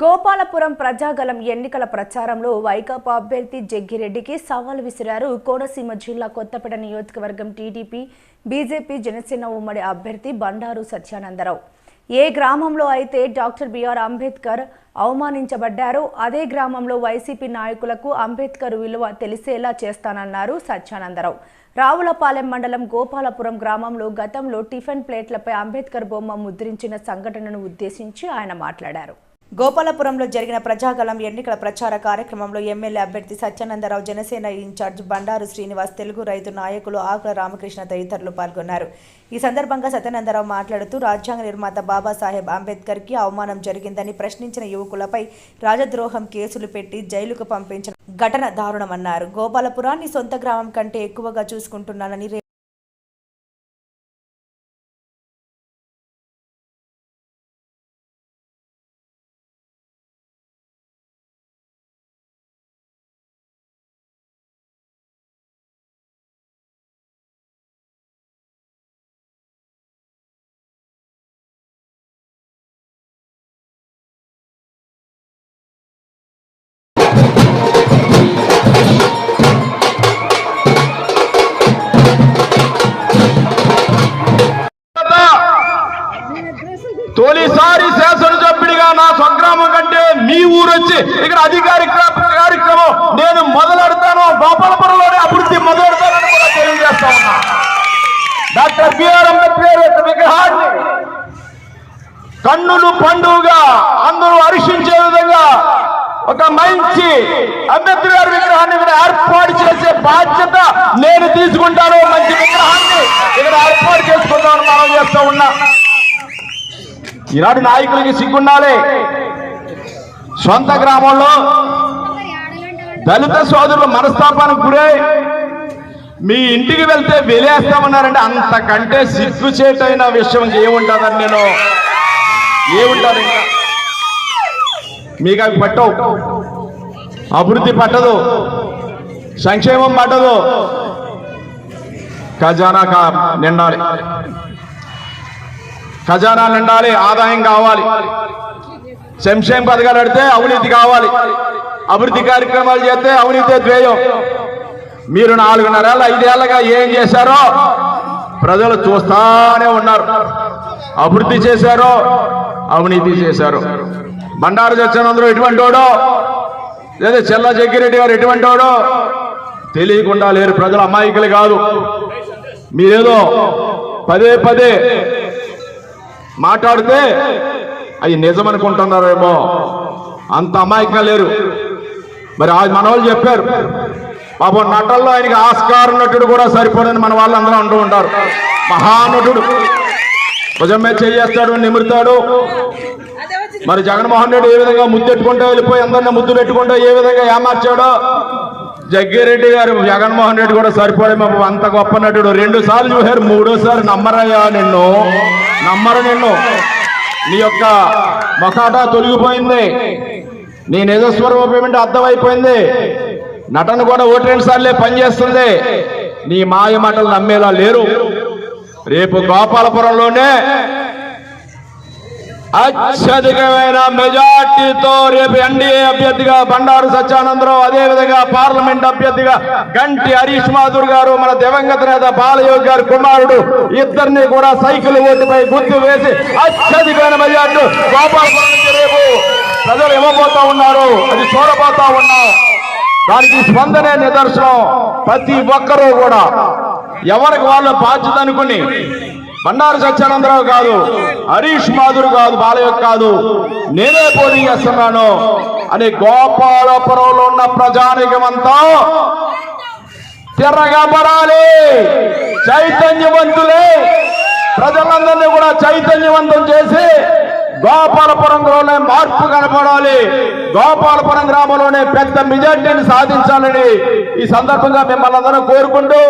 గోపాలపురం ప్రజాగలం ఎన్నికల ప్రచారంలో వైకాపా అభ్యర్థి జగ్గిరెడ్డికి సవాల్ విసిరారు కోనసీమ జిల్లా కొత్తపేట నియోజకవర్గం టీడీపీ బీజేపీ జనసేన ఉమ్మడి అభ్యర్థి బండారు సత్యానందరావు. ఏ గ్రామంలో అయితే డాక్టర్ బిఆర్ అంబేద్కర్ అవమానించబడ్డారో అదే గ్రామంలో వైసీపీ నాయకులకు అంబేద్కర్ విలువ తెలిసేలా చేస్తానన్నారు సత్యానందరావు. రావులపాలెం మండలం గోపాలపురం గ్రామంలో గతంలో టిఫిన్ ప్లేట్లపై అంబేద్కర్ బొమ్మ ముద్రించిన సంఘటనను ఉద్దేశించి ఆయన మాట్లాడారు. గోపాలపురంలో జరిగిన ప్రజాగలం ఎన్నికల ప్రచార కార్యక్రమంలో ఎమ్మెల్యే అభ్యర్థి సత్యానందరావు జనసేన ఇన్ఛార్జ్ బండారు శ్రీనివాస్ తెలుగు రైతు నాయకులు ఆకుల రామకృష్ణ తదితరులు పాల్గొన్నారు. ఈ సందర్భంగా సత్యానందరావు మాట్లాడుతూ రాజ్యాంగ నిర్మాత బాబాసాహెబ్ అంబేద్కర్కి అవమానం జరిగిందని ప్రశ్నించిన యువకులపై రాజద్రోహం కేసులు పెట్టి జైలుకు పంపించిన ఘటన దారుణమన్నారు. గోపాలపురాన్ని సొంత గ్రామం కంటే ఎక్కువగా చూసుకుంటున్నానని రే- తొలిసారి శాసనసభ్యుడిగా నా స్వగ్రామం కంటే మీ ఊరు వచ్చి ఇక్కడ అధికారిక కార్యక్రమం నేను మొదలెడతాను. గోపాలపురంలోనే అభివృద్ధి మొదలెడతానని కూడా తెలియజేస్తా ఉన్నా. డాక్టర్ బిఆర్ అంబేద్కర్ యొక్క విగ్రహాన్ని కన్నులు పండుగగా అందరూ హర్షించే విధంగా ఒక మంచి అంబేద్కర్ గారి విగ్రహాన్ని ఇక్కడ ఏర్పాటు చేసే బాధ్యత నేను తీసుకుంటాను. మంచి విగ్రహాన్ని ఇక్కడ ఏర్పాటు చేసుకుందామని మనం చేస్తూ ఉన్నా. ఈనాడు నాయకులకి సిగ్గుండాలి. సొంత గ్రామంలో దళిత సోదరులు మనస్తాపానికి గురై మీ ఇంటికి వెళ్తే వెలేస్తామన్నారంటే అంతకంటే సిగ్గుచేటైన విషయం ఏముంటుందని నేను. ఏముంటారు ఇంకా. మీకు అవి పట్టవు. అభివృద్ధి పట్టదు. సంక్షేమం పట్టదు. ఖజానా నిండాలి. ఖజానా నిండాలి ఆదాయం కావాలి. సంక్షేమ పథకాలు పెడితే అవినీతి కావాలి. అభివృద్ధి కార్యక్రమాలు చేస్తే అవినీతి ద్వేయం. మీరు నాలుగున్నరేళ్ళ ఐదేళ్ళగా ఏం చేశారో ప్రజలు చూస్తానే ఉన్నారు. అభివృద్ధి చేశారో అవినీతి చేశారు. బండారు సత్యానందరూ ఎటువంటి వాడో లేదా చెల్ల జగ్గిరెడ్డి గారు ఎటువంటి వాడో తెలియకుండా లేరు. ప్రజలు అమాయకులు కాదు. మీరేదో పదే పదే మాట్లాడితే అది నిజం అనుకుంటున్నారేమో అంత అమాయకంగా లేరు. మరి ఆ మన వాళ్ళు చెప్పారు పాపం నటల్లో ఆయనకి ఆస్కార నటుడు కూడా సరిపోదని మన వాళ్ళు అందరూ అంటూ ఉంటారు. మహానటుడు. భుజం మీద చేస్తాడు నిమురుతాడు. మరి జగన్మోహన్ రెడ్డి ఏ విధంగా ముద్దెట్టుకుంటూ వెళ్ళిపోయి అందరిని ముద్దు పెట్టుకుంటూ ఏ విధంగా ఏమార్చాడో జగ్గిరెడ్డి గారు జగన్మోహన్ రెడ్డి కూడా సరిపోడేమో అంత గొప్ప నటుడు. రెండు సార్లు చూశారు మూడోసారి నమ్మరయ్యా నిన్ను. నమ్మరు నిన్ను. నీ యొక్క మొకాటా తొలగిపోయింది. నీ నిజస్వరూపం ఏంటో అర్థమైపోయింది. నటన కూడా ఒకటి రెండు సార్లే పనిచేస్తుంది. నీ మాయ మాటలు నమ్మేలా లేరు. రేపు గోపాలపురంలోనే అత్యధికమైన మెజార్టీతో రేపు ఎన్డీఏ అభ్యర్థిగా బండారు సత్యానందరావు అదే విధంగా పార్లమెంట్ అభ్యర్థిగా గంటి హరీష్ మాధుర్ గారు మన దివంగత నేత బాలయోగి గారి కుమారుడు ఇద్దరిని కూడా సైకిల్ ఓటుపై గుర్తు వేసి అత్యధికమైన మెజార్టీ గోపాలపురం నుంచి రేపు ప్రజలు ఇవ్వబోతా ఉన్నారు. అది చూడబోతా ఉన్నారు దానికి స్పందనే నిదర్శనం ప్రతి ఒక్కరూ కూడా. ఎవరికి వాళ్ళు బాధ్యత అనుకుని బండారు సత్యానందరావు కాదు హరీష్ మాధుర్ కాదు బాలయ్య కాదు నేనే పోటీ చేస్తున్నాను. అని గోపాలపురంలో ఉన్న ప్రజానికమంతా తిరగబడాలి చైతన్యవంతులే. ప్రజలందరినీ కూడా చైతన్యవంతం చేసి గోపాలపురంలోనే మార్పు కనపడాలి. గోపాలపురం గ్రామంలోనే పెద్ద మెజార్టీని సాధించాలని ఈ సందర్భంగా మిమ్మల్ని అందరం కోరుకుంటూ